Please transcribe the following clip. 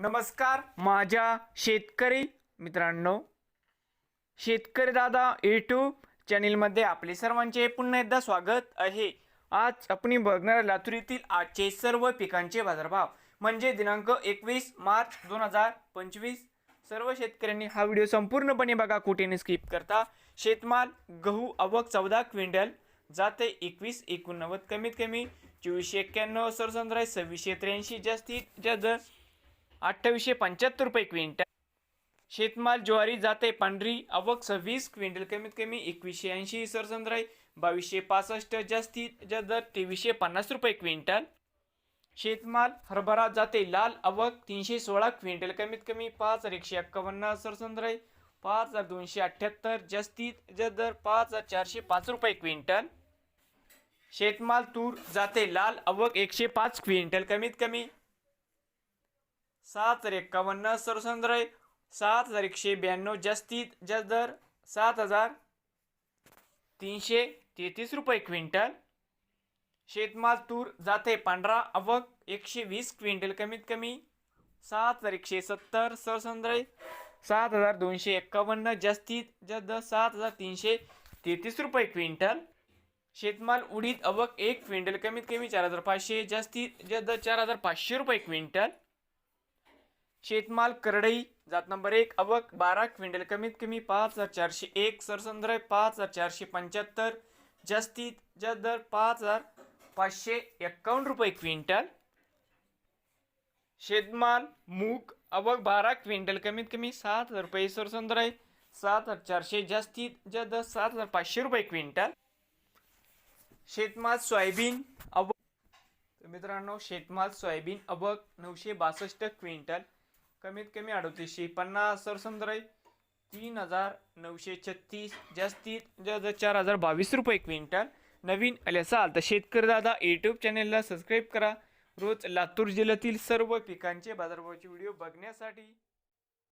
नमस्कार माझ्या शेतकरी मित्रांनो शेतकरी दादा यूट्यूब चॅनेलमध्ये आपले सर्वांचे पुन्हा एकदा स्वागत आहे. आज आपण बघणार लातूर येथील आजचे सर्व पिकांचे बाजारभाव. म्हणजे दिनांक एकवीस मार्च दोन हजार पंचवीस. सर्व शेतकऱ्यांनी हा व्हिडिओ संपूर्णपणे बघा कुठेने स्किप करता. शेतमाल गहू आवक चौदा क्विंटल जाते एकवीस एकोणनव्वद कमीत कमी. चोवीसशे एक्क्याण्णव सरसंद्राय सव्वीसशे त्र्याऐंशी जास्तीत जास्त. अठ्ठावीसशे पंच्याहत्तर रुपये क्विंटल. शेतमाल ज्वारी जाते पांढरी आवक सव्वीस क्विंटल कमीत कमी एकवीसशे ऐंशी सरसंद्राई बावीसशे पासष्ट जास्तीत जास्त दर तेवीसशे पन्नास रुपये क्विंटल. शेतमाल हरभरा जाते लाल आवक तीनशे सोळा क्विंटल कमीत कमी पाच हजार एकशे एक्कावन्न सरसंद्राई पाच हजार दोनशे अठ्ठ्याहत्तर जास्तीत जास्त दर पाच हजार चारशे पाच रुपये क्विंटल. शेतमाल तूर जाते लाल आवक एकशे पाच क्विंटल कमीत कमी सात हजार एक्कावन्न सरसंद्रय सात हजार एकशे ब्याण्णव जास्तीत जास्त दर सात हजार तीनशे तेहतीस रुपये क्विंटल. शेतमाल तूर जाते पांढरा आवक एकशे वीस क्विंटल कमीत कमी. सात हजार एकशे सत्तर सरसंद्रय सात हजार दोनशे एक्कावन्न जास्तीत जास्त दर सात हजार तीनशे तेहतीस रुपये क्विंटल. शेतमाल उडीद अवक एक क्विंटल कमीत कमी चार हजार पाचशे जास्तीत जास्त चार हजार पाचशे रुपये क्विंटल. शेतमाल करडई जात नंबर एक अवक बारा क्विंटल कमीत कमी पाच हजार चारशे एक सरसंद्राय पाच हजार चारशे पंच्याहत्तर जास्तीत जास्त दर पाच हजार पाचशे एक्कावन्न रुपये क्विंटल. शेतमाल मूग अवक बारा क्विंटल कमीत कमी सात हजार रुपये सरसंद्राय सात हजार चारशे जास्तीत जास्त दर सात हजार पाचशे रुपये क्विंटल. शेतमाल सोयाबीन अवक मित्रांनो शेतमाल सोयाबीन अबक नऊशे बासष्ट क्विंटल. कमीत कमी अडतीसशे पन्नास सरसंद्राई तीन हजार नऊशे छत्तीस. जास्तीत जास्त चार हजार बावीस रुपये क्विंटल. नवीन आले असाल तर शेतकरी दादा यूट्यूब चॅनेलला सबस्क्राईब करा. रोज लातूर जिल्ह्यातील सर्व पिकांचे बाजारभावाचे व्हिडिओ बघण्यासाठी